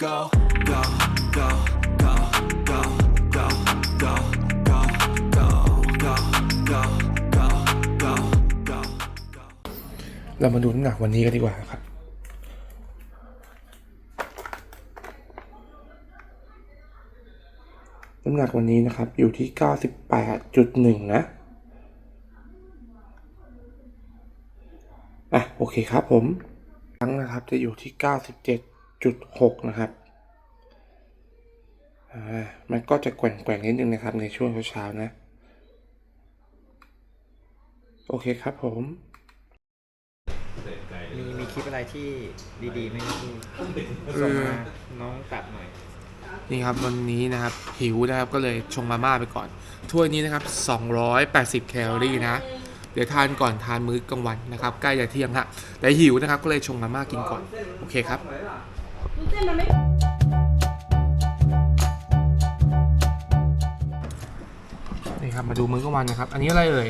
go, go, go, go, go, go, go, go, go, go, go, go, go, go. เรามาดูน้ำหนักวันนี้กันดีกว่าครับน้ำหนักวันนี้นะครับอยู่ที่ 98.1 นะ อะ โอเคครับผม ครั้งนะครับจะอยู่ที่ 97.6นะครับอ่ามันก็จะแกว่งๆนิดนึงนะครับในช่วงเช้าๆนะ โอเคครับผมมีมีคลิปอะไรที่ดีๆไหมครับพี่ส่งมาน้องตัดหน่อย นี่ครับวันนี้นะครับหิวนะครับก็เลยชงมาม่าไปก่อน ถ้วยนี้นะครับ 280 แคลอรี่นะ เดี๋ยวทานก่อนทานมื้อกลางวันนะครับ ใกล้จะเที่ยงละแต่หิวนะครับก็เลยชงมาม่ากินก่อน โอเคครับ นี่ครับมาดูมื้อกลางวันนะครับ อันนี้อะไรเอ่ย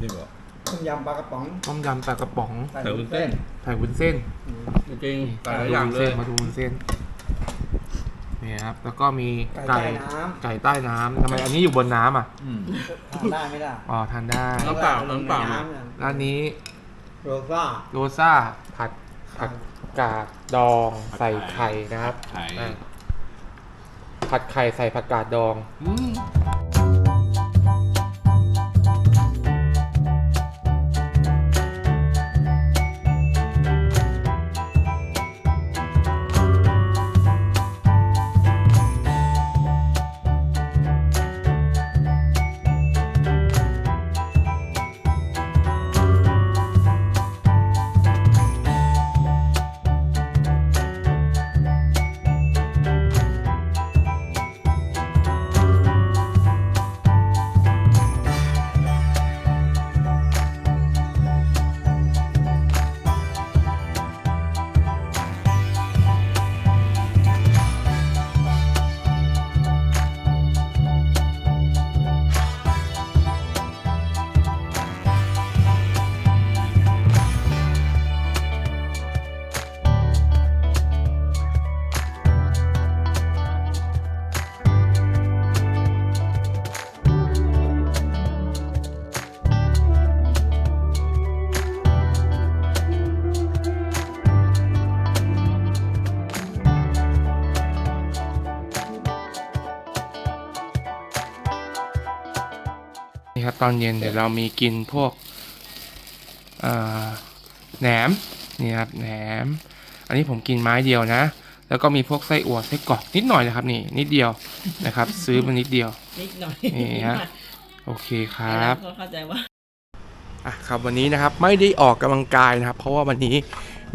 นี่บอกต้มยำปลากระป๋องต้มยำปลากระป๋องใส่ใส่วุ้นเส้นใส่วุ้นเส้นจริงๆใส่หมาลายดูอย่างวุ้นเลเส้ยนมาดูวุ้นเส้นนี่ครับแล้วก็มีไก่ไก่ใต้น้ไก่ใต้น้ำทำไมอันนี้อยู่บนน้ำอะอืมำทานได้ไหมล่ะอ๋อทานได้น้ำเปล่าน้ำเปล่าน้ำเนี่ยร้านนี้โรซ่าโรซ่าผัด ผักกาดดองใส่ไข่นะครับไข่อะผัดไข่ใส่ผักกาดดอง อืม นี่ครับตอนเย็นเดี๋ยวเรามีกินพวกเอ่อแหนมนี่ครับแหนม อันนี้ผมกินไม้เดียวนะ แล้วก็มีพวกไส้อั่วไส้กรอกนิดหน่อยนะครับนี่นิดเดียวนะครับ ซื้อมานิดเดียวนิดหน่อยนี่ฮะโอเคครับเขาเข้าใจว่าอะครับวันนี้นะครับไม่ได้ออกกำลังกายนะครับ เพราะว่าวันนี้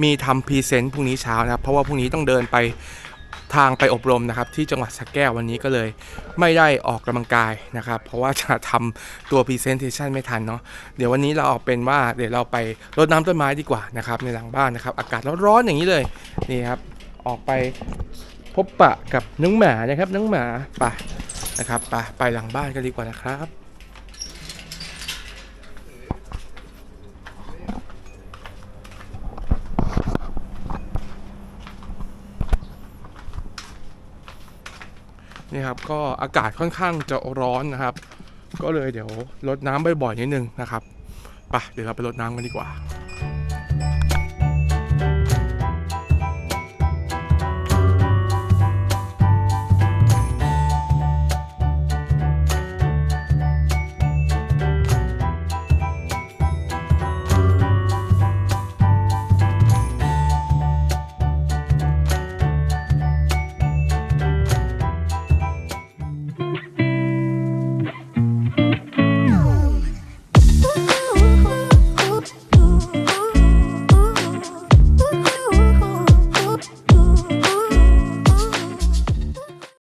มีทำพรีเซนต์พรุ่งนี้เช้านะครับ เพราะว่าพรุ่งนี้ต้องเดินไป ทางไปอบรมนะครับที่จังหวัดสระแก้ววันนี้ก็เลย ไม่ได้ออกกำลังกายนะครับ เพราะว่าจะทำตัวพรีเซนเทชันไม่ทันเนาะเดี๋ยววันนี้เราเอาเป็นว่าเดี๋ยวเราไปรดน้ำต้นไม้ดีกว่านะครับในหลังบ้านนะครับ อากาศร้อนๆอย่างนี้เลยนี่ครับออกไปพบปะกับน้องหมานะครับน้องหมาไปนะครับไปไปหลังบ้านกันดีกว่านะครับ นี่ครับก็อากาศค่อนข้างจะร้อนนะครับ ก็เลยเดี๋ยวลดน้ำบ่อยๆนิดนึงนะครับไปเดี๋ยวเราไปลดน้ำกันดีกว่า